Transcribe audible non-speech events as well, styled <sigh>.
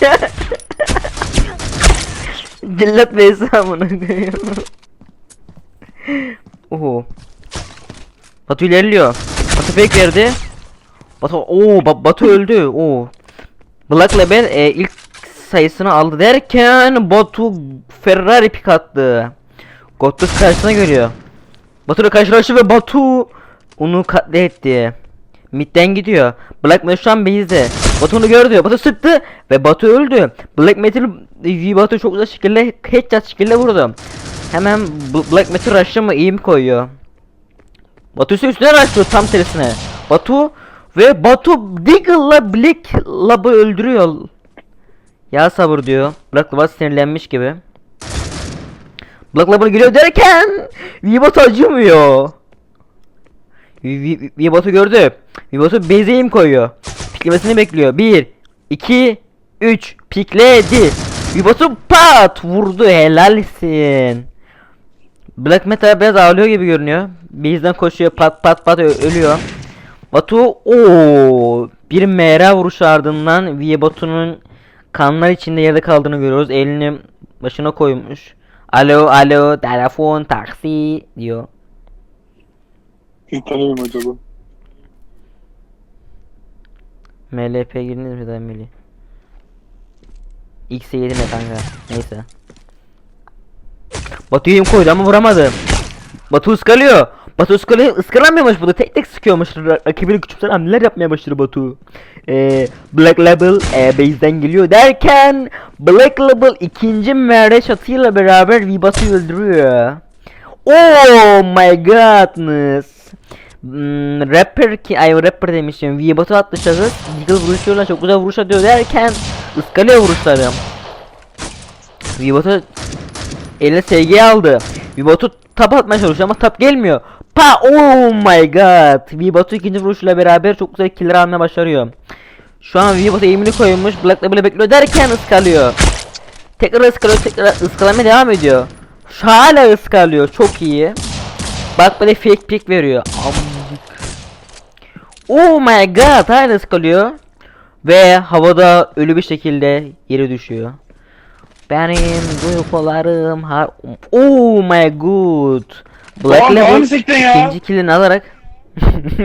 <laughs> Cellat Bey'si amına koyayım. Oho. Batu ilerliyor. Batu fake verdi. Batu oo Ba- Batu öldü. Oo. Black Label e, ilk sayısını aldı derken Batu Ferrari pik attı. Gottus karşısına görüyor. Batu ile karşılaştı ve Batu onu katletti. Mid'den gidiyor. Black Metal şu an base'de. Batu onu gördü. Batu sıktı ve Batu öldü. Black Metal V Batu çok güzel şekilde headshot şekilde vurdu. Hemen Black Metal rush'ı mı iyi mi koyuyor? Batu ise üstüne rushlıyor tam tersine. Batu ve Batu Deagle'la Black Lab'ı öldürüyor. Ya sabır diyor. Black Lab sinirlenmiş gibi. Black Lab'ı geliyor derken V-Bot acımıyor. V- V-Bot'u gördü. V-Bot'u base'e aim koyuyor. Piklemesini bekliyor. 1 2 3 pikledi. V-Bot'u pat vurdu helalsin. Black Metal biraz ağlıyor gibi görünüyor. Base'den koşuyor pat pat pat ölüyor. Batu o bir MR vuruşu ardından V-Bot'un kanlar içinde yerde kaldığını görüyoruz. Elini başına koymuş. Alo alo telefon taksi diyor. Hiç tanımıyorum acaba. MLP girdiniz mi daha Meli? X'e yedi ne kanka? Neyse. Batu yem koydu ama vuramadı. Batu ıskalıyor. Batu ıskalıyor. Iskalamıyormuş bu da tek tek sıkıyormuş. Ra- Rakibini küçümser hamleler yapmaya başladı Batu. Ee, Black Label e, base'den geliyor derken Black Label ikinci merre şatıyla beraber V-Batu'yu öldürüyor. Oh my godness. Hmm, rapper ki ay rapper demişim. V-Batu attı şahıs. Deagle vuruşuyorlar çok güzel vuruş atıyor derken ıskalıyor vuruşları. V-Batu eline SG aldı. V-Batu tap atmaya çalışıyor ama tap gelmiyor. Pa oh my god. V-Batu ikinci vuruşuyla beraber çok güzel killer almaya başarıyor. Şu an V-Batu eğimini koymuş. Black Label'ı bekliyor derken ıskalıyor. Tekrar ıskalıyor tekrar ıskalamaya devam ediyor. Şu hala ıskalıyor çok iyi. Bak böyle fake pick veriyor. Amcık. Oh my god hala ıskalıyor. Ve havada ölü bir şekilde yere düşüyor. Benim duygularım har... Oh my god. Black ya. ikinci killini alarak <laughs>